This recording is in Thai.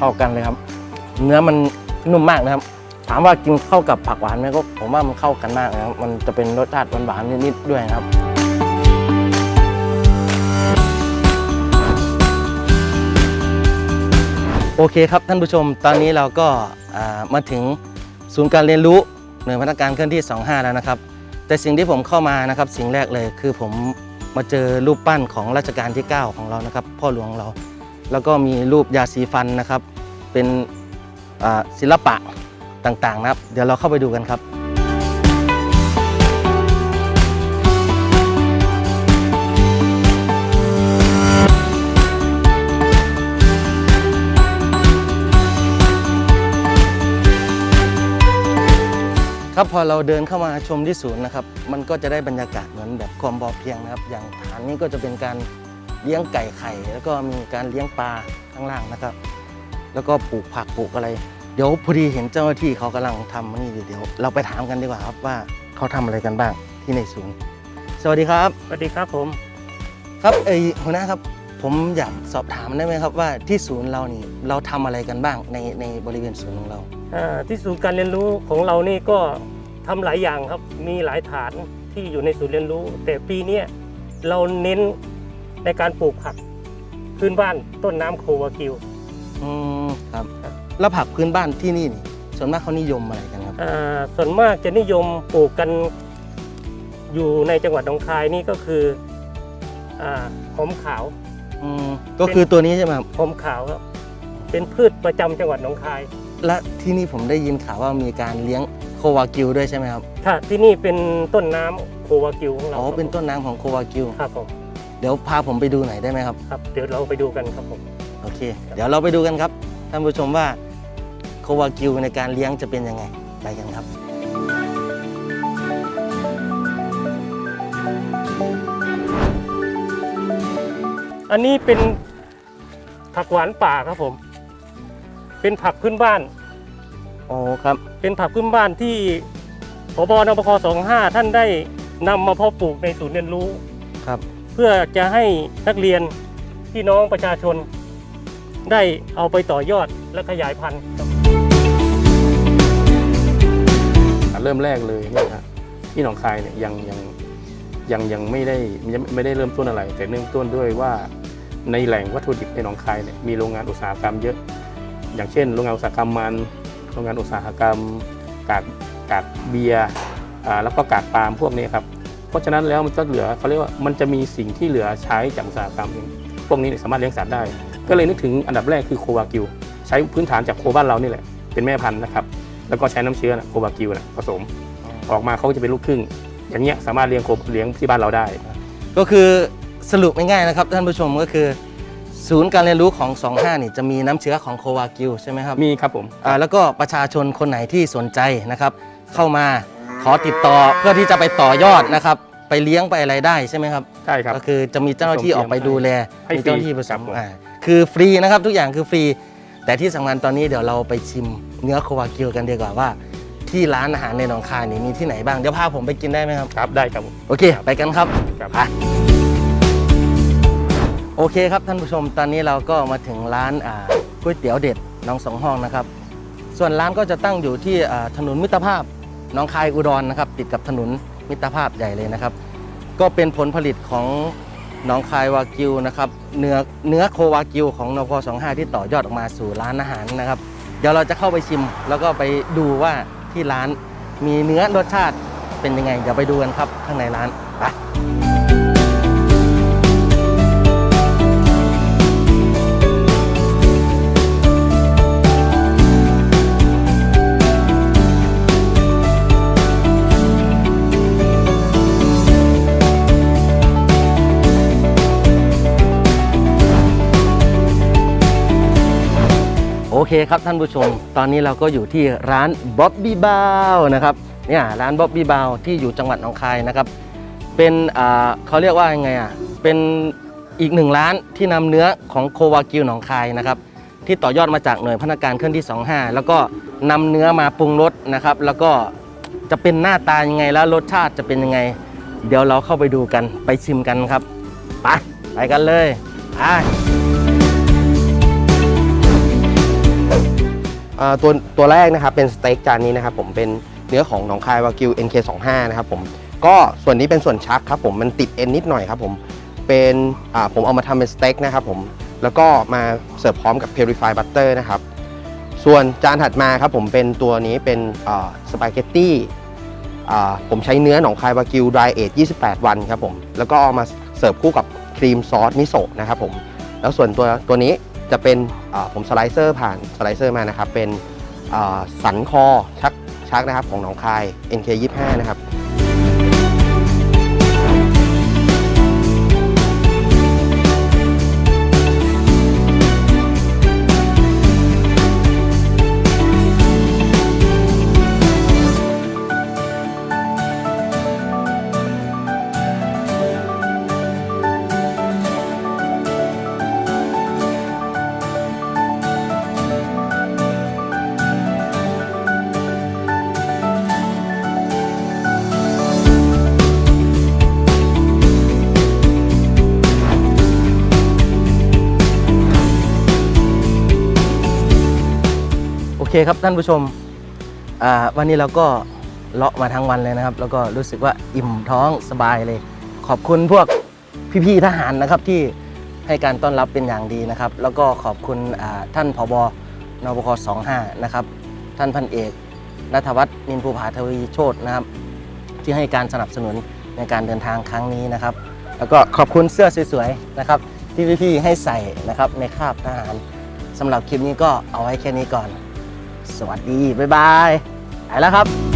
เข้ากันเลยครับ เนื้อมันนุ่มมากนะครับ ถามว่ากินเข้ากับผักหวานไหมก็ผมว่ามันเข้ากันมากนะครับมันจะเป็นรสชาติหวานๆนิดๆด้วยครับโอเคครับท่านผู้ชมตอนนี้เราก็มาถึงศูนย์การเรียนรู้หน่วยพัฒนาการเคลื่อนที่ 25 แล้วนะครับ แต่สิ่งที่ผมเข้ามานะครับสิ่งแรกเลยคือผมมาเจอรูปปั้นของรัชกาลที่ 9 ของเรานะครับ พ่อหลวงเรา แล้วก็มีรูปยาสีฟันนะครับ เป็นศิลปะต่างๆนะครับ เดี๋ยวเราเข้าไปดูกันครับครับพอเราเดินเข้ามาชมที่ศูนย์นะครับ มันก็จะได้บรรยากาศเหมือนแบบความพอเพียงนะครับ อย่างฐานนี้ก็จะเป็นการ เลี้ยงไก่ไข่ แล้วก็มีการเลี้ยงปลาข้างล่างนะครับ แล้วก็ปลูกผักปลูกอะไร เดี๋ยวพอดีเห็นเจ้าหน้าที่เขากำลังทำนี่อยู่เดี๋ยว เราไปถามกันดีกว่าครับว่าเขาทำอะไรกันบ้างที่ในศูนย์ สวัสดีครับ สวัสดีครับผม ครับเอยหัวหน้าครับผมอยากสอบถามได้ไหมครับว่าที่ศูนย์เรานี่เราทำอะไรกันบ้างในในบริเวณศูนย์ของเราอ่าที่ศูนย์การเรียนรู้ของเรานี่ก็ทำหลายอย่างครับมีหลายฐานที่อยู่ในศูนย์เรียนรู้ แต่ปีเนี้ยเราเน้น ในการปลูกผักพื้นบ้านต้นน้ำโควากิว อืมครับ ครับ แล้วผักพื้นบ้านที่นี่นี่ส่วนมากเขานิยมอะไรกันครับ อ่าส่วนมากจะนิยมปลูกกันอยู่ในจังหวัดหนองคายนี่ก็คืออ่าหอมขาวอืมก็คือตัวนี้ใช่ไหมครับ หอมขาวครับเป็นพืชประจำจังหวัดหนองคาย และที่นี่ผมได้ยินข่าวว่ามีการเลี้ยงโควากิวด้วยใช่ไหมครับ ถ้าที่นี่เป็นต้นน้ำโควากิวของเราอ๋อ เป็นต้นน้ำของโควากิว ครับผม เดี๋ยวพาผมไปดูหน่อยได้ไหมครับ ครับ เดี๋ยวเราไปดูกันครับผม โอเค เดี๋ยวเราไปดูกันครับ ท่านผู้ชมว่าโควากิวในการเลี้ยงจะเป็นยังไง ไปกันครับ อันนี้เป็นผักหวานป่าครับผม เป็นผักพื้นบ้านโอ้ครับ เป็นผักพื้นบ้านที่พบนปค25 ท่านได้นำมาเพาะปลูกในศูนย์เรียนรู้ ครับเพื่อจะให้นักเรียนพี่น้องประชาชน ได้เอาไปต่อยอดและขยายพันธุ์เริ่มแรกเลยเนี่ยนะที่หนองคายเนี่ยยังยังยังยังไม่ได้ยังไม่ได้เริ่มต้นอะไร แต่เริ่มต้นด้วยว่าในแหล่งวัตถุดิบในหนองคายเนี่ยมีโรงงานอุตสาหกรรมเยอะ อย่างเช่น โรงงานอุตสาหกรรมมันโรงงานอุตสาหกรรมกากกากเบียร์แล้วก็กากปาล์มพวกนี้ครับ เพราะฉะนั้นแล้วมันก็เหลือเขาเรียกว่ามันจะมีสิ่งที่เหลือใช้จากอุตสาหกรรมเองพวกนี้เนี่ยสามารถเลี้ยงสัตว์ได้ ก็เลยนึกถึงอันดับแรกคือโควากิว ใช้พื้นฐานจากโคบ้านเรานี่แหละเป็นแม่พันธุ์นะครับแล้วก็ใช้น้ำเชื้อนะโควากิวนะผสม ออกมาเขาก็จะเป็นลูกครึ่ง อย่างเงี้ยสามารถเลี้ยงโคเลี้ยงที่บ้านเราได้ ก็คือสรุปง่ายๆนะครับท่านผู้ชมก็คือ ศูนย์การเรียนรู้ของ 25 นี่จะมีน้ำเชื้อของโควากิวใช่ไหมครับมีครับผมอ่าแล้วก็ประชาชนคนไหนที่สนใจนะครับเข้ามา ขอติดต่อเพื่อที่จะไปต่อยอดนะครับ ไปเลี้ยงไปอะไรได้ใช่ไหมครับ ใช่ครับ ก็คือจะมีเจ้าหน้าที่ออกไปดูแลให้มีเจ้าหน้าที่ฟรีผสครับมผมอ่าคือฟรีนะครับทุกอย่างคือฟรี แต่ที่สำคัญตอนนี้เดี๋ยวเราไปชิมเนื้อโควากิวกันดีกว่าว่า ที่ร้านอาหารในหนองคายนี่มีที่ไหนบ้างเดี๋ยวพาผมไปกินได้ไหมครับ ครับได้ครับผมโอเค ไปกันครับ ครับไปโอเคครับท่านผู้ชมตอนนี้เราก็มาถึงร้านอ่าก๋วยเตี๋ยวเด็ดน้องสองห้องนะครับ ส่วนร้านก็จะตั้งอยู่ที่อ่าถนนมิตรภาพห น้องคายอุดรนะครับ ติดกับถนนมิตรภาพใหญ่เลยนะครับ ก็เป็นผลผลิตของหน้องคายวากิวนะครับเนื้อเนื้อโควากิวของนพ25 ที่ต่อยอดออกมาสู่ร้านอาหารนะครับ เดี๋ยวเราจะเข้าไปชิม แล้วก็ไปดูว่าที่ร้านมีเนื้อรสชาติเป็นยังไง เดี๋ยวไปดูกันครับข้างในร้านไป เคครับท่านผู้ชม ตอนนี้เราก็อยู่ที่ร้านบ๊อบบี้บาวนะครับเนี่ยร้านบ๊อบบี้บาวที่อยู่จังหวัดหนองคายนะครับ เป็นเขาเรียกว่ายังไงอะเป็นอีกหนึ่งร้านที่นำเนื้อของโควากิวหนองคายนะครับ ที่ต่อยอดมาจากหน่วยพนักงานเคลื่อนที่ 25 แล้วก็นำเนื้อมาปรุงรสนะครับ แล้วก็จะเป็นหน้าตายังไงแล้วรสชาติจะเป็นยังไง เดี๋ยวเราเข้าไปดูกันไปชิมกันครับไปไปกันเลยไป ตัวตัวแรกนะครับเป็นสเต็กจานนี้นะครับผมเป็นเนื้อของหนองคายวากิว NK25 นะครับผมก็ส่วนนี้เป็นส่วนชักครับผมมันติดเอ็นนิดหน่อยครับผมเป็นผมเอามาทำเป็นสเต็กนะครับผมแล้วก็มาเสิร์ฟพร้อมกับ Purify Butter นะครับส่วนจานถัดมาครับผมเป็นตัวนี้เป็นสปาเกตตี้ผมใช้เนื้อหนองคายวากิว dry age 28 วันครับผมแล้วก็เอามาเสิร์ฟคู่กับครีมซอสมิโซะนะครับผมแล้วส่วนตัวตัวนี้ จะเป็นผมสไลเซอร์ผ่านสไลเซอร์มานะครับ เป็นสันคอชักชักนะครับของหนองคาย NK25 นะครับ เคครับท่านผู้ชมวันนี้เราก็เลาะมาทั้งวันเลยนะครับ แล้วก็รู้สึกว่าอิ่มท้องสบายเลย ขอบคุณพวกพี่ๆทหารนะครับที่ให้การต้อนรับเป็นอย่างดีนะครับ แล้วก็ขอบคุณท่านผบนบค25 นะครับ ท่านพันเอกนัทวัฒน์นินภูผาทวีโชตนะครับ ที่ให้การสนับสนุนในการเดินทางครั้งนี้นะครับ แล้วก็ขอบคุณเสื้อสวยๆนะครับ ที่พี่ๆให้ใส่นะครับในคาบทหารสำหรับคลิปนี้ก็เอาไว้แค่นี้ก่อน สวัสดี บ๊ายบาย ไปแล้วครับ